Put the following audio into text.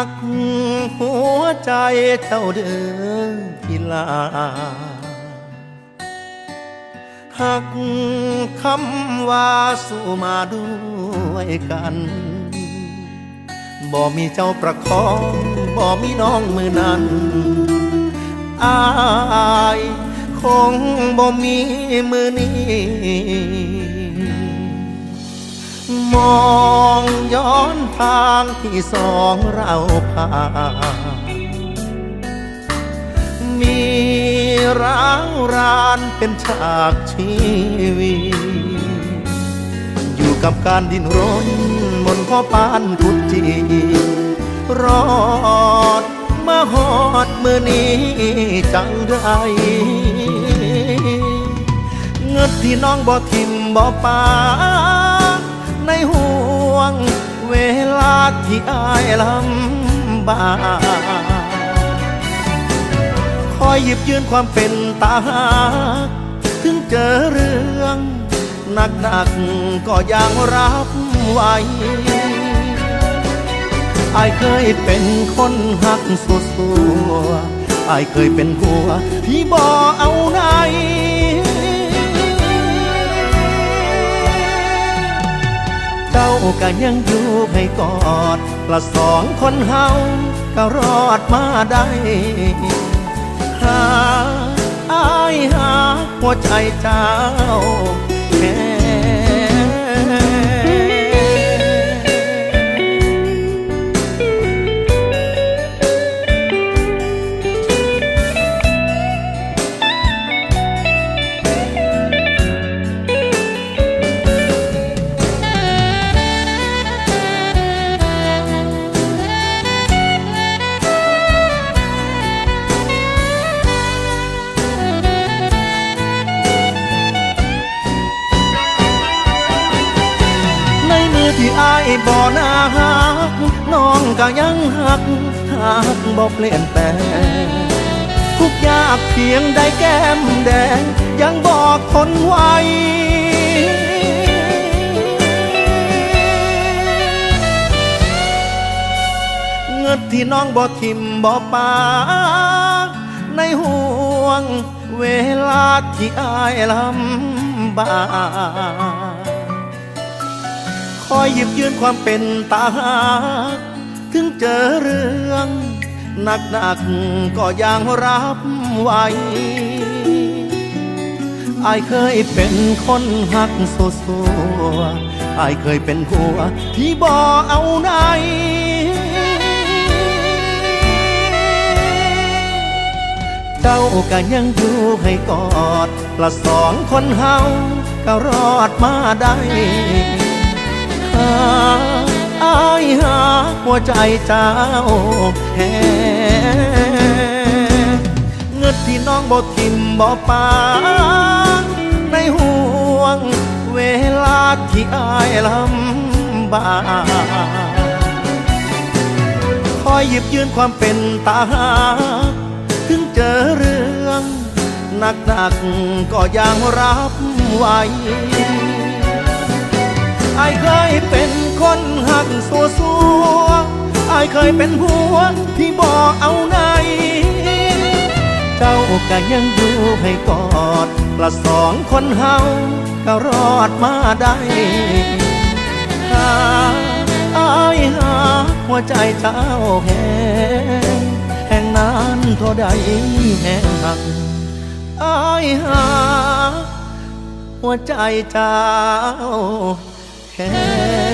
ักหัวใจเจ้าเด้อกีลาหักคำว่าสู้มาด้วยกัน บ่มีเจ้าประคองบ่มีน้องมือนั้นอายคงบ่มีมือนี้ มองย้อนทางที่สองเราผ่านมีร้าวรานเป็นฉากชีวิตอยู่กับการดิ้นรนมนข้อปานทุดจีรอดมาหอดมือนี้จังได้เงินที่น้องบ่ทิมบ่ปา ในห่วง เวลาที่อายลำบากคอยหยิบยืนความเป็นตาหาถึงเจอเรื่องหนักหนักๆก็ยังรับไหวอายเคยเป็นคนหักสัวสัวอายเคยเป็นผัวที่บ่เอาไหน เจ้าก็ยังอยู่ให้กอดละสองคนเฮาก็รอดมาได้หาอายหาหัวใจเจ้า ที่อายบ่หนาหักน้องก็ยังหักหักบ่เปลี่ยนแปลงทุกยากเพียงได้แก้มแดง ยังบอกคนไว้เงินที่น้องบ่ทิมบ่ปาในห่วง เวลาที่อายลำบาก คอยหยิบยืนความเป็นตาหากถึงเจอเรื่องหนักหนักๆก็ยังรับไหวอายเคยเป็นคนหักโซโซอายเคยเป็นผัวที่บ่เอาไหนเจ้าก็ยังอยู่ให้กอดละสองคนเฮาก็รอดมาได้าอายหาหัวใจเจ้าแค่เงินที่น้องบ่ทิมบ่ปาในห่วงเวลาที่อายลำบากคอยหยิบยืนความเป็นตาหา ถึงเจอเรื่องหนักหนักก็ยังรับไหวายเคยเป็นคนหักสัวสัวอายเคยเป็นผัวที่บ่เอาไหนเจ้าก็ยังอยู่ให้กอดละสองคนเฮาก็รอดมาได้หาอายหาหัวใจเจ้าแห้งแห่งนานเท่าใดแห่งหักอายหาหัวใจเจ้า แค่